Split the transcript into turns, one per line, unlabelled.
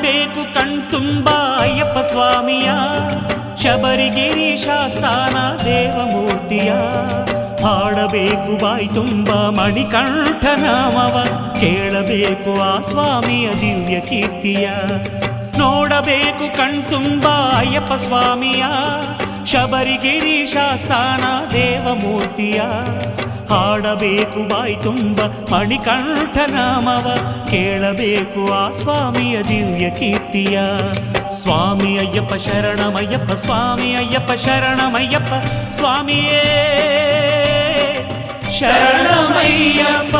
ನೋಡಬೇಕು ಕಣ್ತುಂಬ ಅಯ್ಯಪ್ಪ ಸ್ವಾಮಿಯ. ಶಬರಿಗಿರಿ ಶಾಸ್ತಾನ ದೇವಮೂರ್ತಿಯ. ಹಾಡಬೇಕು ಬಾಯಿ ತುಂಬ ಮಣಿಕಂಠ ನಾಮವ. ಕೇಳಬೇಕು ಆ ಸ್ವಾಮಿಯ ದಿವ್ಯ ಕೀರ್ತಿಯ. ನೋಡಬೇಕು ಕಣ್ತುಂಬ ಅಯ್ಯಪ್ಪ ಸ್ವಾಮಿಯ. ಶಬರಿಗಿರಿ ಶಾಸ್ತಾನ ದೇವಮೂರ್ತಿಯ. ಹಾಡಬೇಕು ಬಾಯಿ ತುಂಬ ಮಣಿಕಂಠ ನಾಮವ ಕೇಳಬೇಕು ಆ ಸ್ವಾಮಿಯ ದಿವ್ಯ ಕೀರ್ತಿಯ ಸ್ವಾಮಿ ಅಯ್ಯಪ್ಪ ಶರಣಮಯ್ಯಪ್ಪ ಸ್ವಾಮಿ ಅಯ್ಯಪ್ಪ ಶರಣಮಯ್ಯಪ್ಪ ಸ್ವಾಮಿಯೇ ಶರಣಮಯ್ಯಪ್ಪ